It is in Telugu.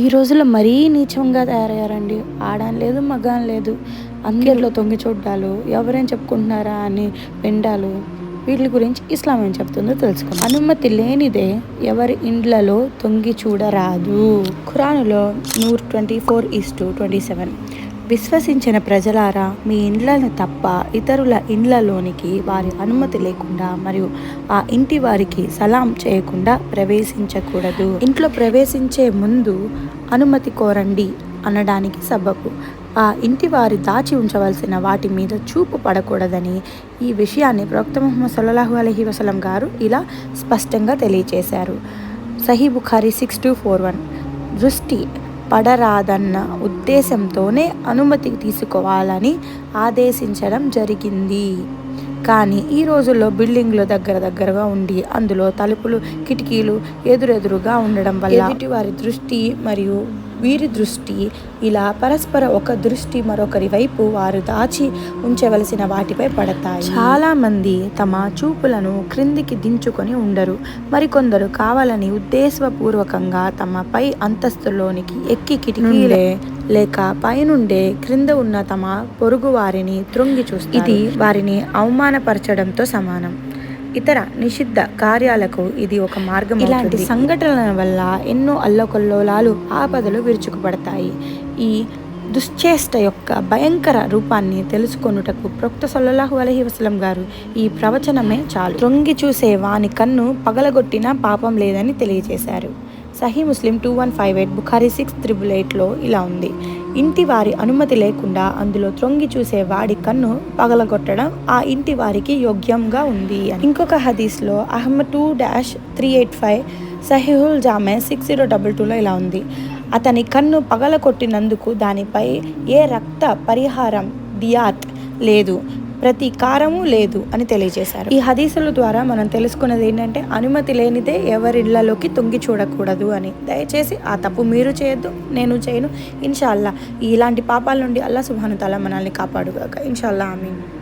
ఈ రోజుల్లో మరీ నీచంగా తయారయ్యారండి. ఆడని లేదు మగాని లేదు. అందరిలో తొంగి చూడ్డాలు ఎవరేం చెప్పుకుంటున్నారా అని విండాలు వీటి గురించి ఇస్లాం ఏం చెప్తుందో తెలుసుకుందాం. అనుమతి లేనిదే ఎవరి ఇండ్లలో తొంగి చూడరాదు. ఖురానులో Noor twenty four is to twenty seven. విశ్వసించిన ప్రజలారా మీ ఇండ్లను తప్ప ఇతరుల ఇండ్లలోనికి వారి అనుమతి లేకుండా మరియు ఆ ఇంటి వారికి సలాం చేయకుండా ప్రవేశించకూడదు. ఇంట్లో ప్రవేశించే ముందు అనుమతి కోరండి అనడానికి సబబు. ఆ ఇంటి వారి దాచి ఉంచవలసిన వాటి మీద చూపు పడకూడదని ఈ విషయాన్ని ప్రవక్త ముహమ్మద్ సల్లాహు అలహి వసలం గారు ఇలా స్పష్టంగా తెలియజేశారు Sahih Bukhari six two four one. దృష్టి పడరాదన్న ఉద్దేశంతోనే అనుమతి తీసుకోవాలని ఆదేశించడం జరిగింది. కానీ ఈ రోజుల్లో బిల్డింగ్లు దగ్గర దగ్గరగా ఉండి అందులో తలుపులు కిటికీలు ఎదురెదురుగా ఉండడం వల్ల ఎదుటి వారి దృష్టి మరియు వీరి దృష్టి ఇలా పరస్పర ఒక దృష్టి మరొకరి వైపు వారు దాచి ఉంచవలసిన వాటిపై పడతాయి. చాలామంది తమ చూపులను క్రిందికి దించుకొని ఉండరు. మరికొందరు కావాలని ఉద్దేశపూర్వకంగా తమ పై అంతస్తులోనికి ఎక్కి కిటికీలే లేక పైనుండే క్రింద ఉన్న తమ పొరుగు వారిని త్రొంగి చూస్తారు. ఇది వారిని అవమానపరచడంతో సమానం. ఇతర నిషిద్ధ కార్యాలకు ఇది ఒక మార్గం ఇలాంటి సంఘటనల వల్ల ఎన్నో అల్లకొల్లోలాలు ఆపదలు విరుచుకుపడతాయి. ఈ దుశ్చేష్ట యొక్క భయంకర రూపాన్ని తెలుసుకొనుటకు ప్రొక్త సల్లల్లాహు అలహి వసలం గారు ఈ ప్రవచనమే చాలు. తొంగి చూసే వాని కన్ను పగలగొట్టిన పాపం లేదని తెలియజేశారు. Sahih Muslim two one five eight Bukhari six triple ఎయిట్లో ఇలా ఉంది. ఇంటి వారి అనుమతి లేకుండా అందులో త్రొంగి చూసే వాడి కన్ను పగలగొట్టడం ఆ ఇంటి వారికి యోగ్యంగా ఉంది అని. ఇంకొక హదీస్లో Ahmad two dash three eight five సహిహుల్ జామే సిక్స్ జీరో డబల్ టూలో ఇలా ఉంది. అతని కన్ను పగలగొట్టినందుకు దానిపై ఏ రక్త పరిహారం దియాత్ లేదు. ప్రతీకారము లేదు అని తెలియజేశారు. ఈ హదీసుల ద్వారా మనం తెలుసుకున్నది ఏంటంటే అనుమతి లేనిదే ఎవరిళ్ళలోకి తొంగి చూడకూడదు అని. దయచేసి ఆ తప్పు మీరు చేయొద్దు నేను చేయను. ఇన్షాల్లా ఇలాంటి పాపాల నుండి అల్లా సుభాను తల మనల్ని కాపాడుగాక. ఇన్షాల్లా ఆమీన్.